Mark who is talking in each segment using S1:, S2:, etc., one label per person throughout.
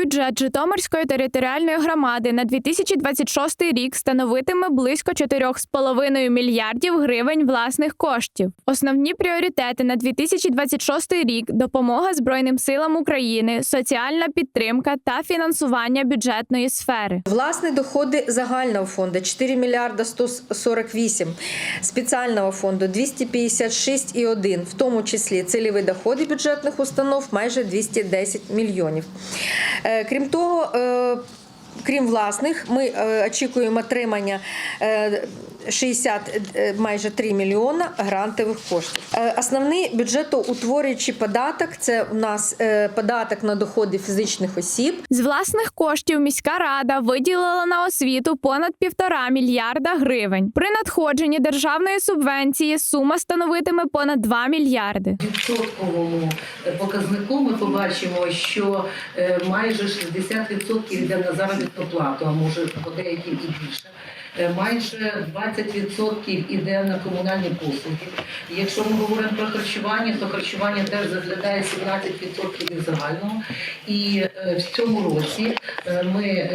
S1: Бюджет Житомирської територіальної громади на 2026 рік становитиме близько 4,5 мільярдів гривень власних коштів. Основні пріоритети на 2026 рік допомога Збройним силам України, соціальна підтримка та фінансування бюджетної сфери.
S2: Власні доходи загального фонду 4 мільярда 148, спеціального фонду 256,1, в тому числі цільові доходи бюджетних установ майже 210 мільйонів. Е, Крім того, е, крім власних, ми е, очікуємо отримання е, 60, е, майже 3 мільйона грантових коштів. Е, Основний бюджетоутворюючий податок це у нас е, податок на доходи фізичних осіб.
S1: З власних коштів міська рада виділила на освіту понад півтора мільярда гривень. При надходженні державної субвенції сума становитиме понад 2 мільярди.
S3: відсотковому е, показнику ми побачимо, що е, майже 60% йде на заробітну плату, а може по деяким і більше. Е, Майже 20% йде на комунальні послуги. Якщо ми говоримо про харчування, то харчування теж заглядає 17% від загального. І е, в цьому році е, ми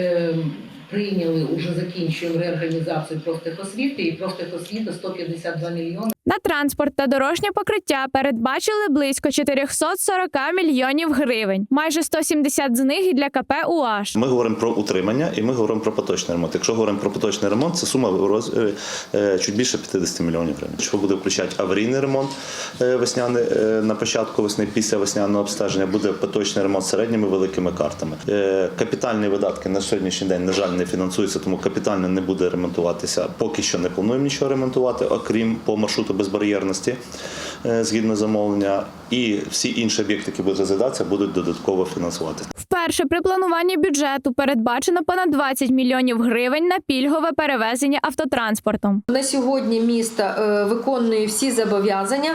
S3: прийняли, уже закінчуємо реорганізацію профтехосвіти, і профтехосвіта 152 мільйони.
S1: На транспорт та дорожнє покриття передбачили близько 440 мільйонів гривень. Майже 170 з них і для КП УАЖ.
S4: Ми говоримо про утримання і ми говоримо про поточний ремонт. Якщо говоримо про поточний ремонт, це сума в розмірі е, чуть більше 50 мільйонів гривень. Що буде включати аварійний ремонт е, весняний е, на початку весни, після весняного обстеження буде поточний ремонт середніми великими картами. Е, Капітальні видатки на сьогоднішній день, на жаль, не фінансуються, тому капітально не буде ремонтуватися. Поки що не плануємо нічого ремонтувати, окрім по маршруту безбар'єрності е, згідно замовлення. І всі інші об'єкти, які будуть розглядатися, будуть додатково фінансуватися.
S1: Вперше при плануванні бюджету передбачено понад 20 мільйонів гривень на пільгове перевезення автотранспортом.
S2: На сьогодні місто е, виконує всі зобов'язання.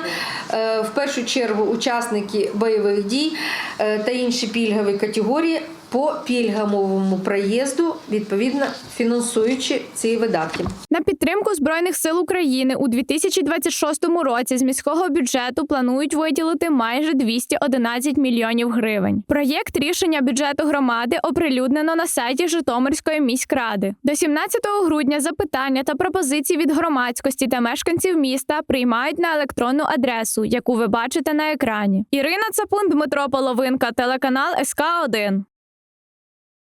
S2: Е, В першу чергу учасники бойових дій та інші пільгові категорії по пільговому проїзду, відповідно фінансуючи ці видатки.
S1: На підтримку збройних сил України у 2026 році з міського бюджету планують виділити майже 211 мільйонів гривень. Проєкт рішення бюджету громади оприлюднено на сайті Житомирської міськради. До 17 грудня запитання та пропозиції від громадськості та мешканців міста приймають на електронну адресу, яку ви бачите на екрані. Ірина Цапун, Дмитро Половинка, телеканал СК 1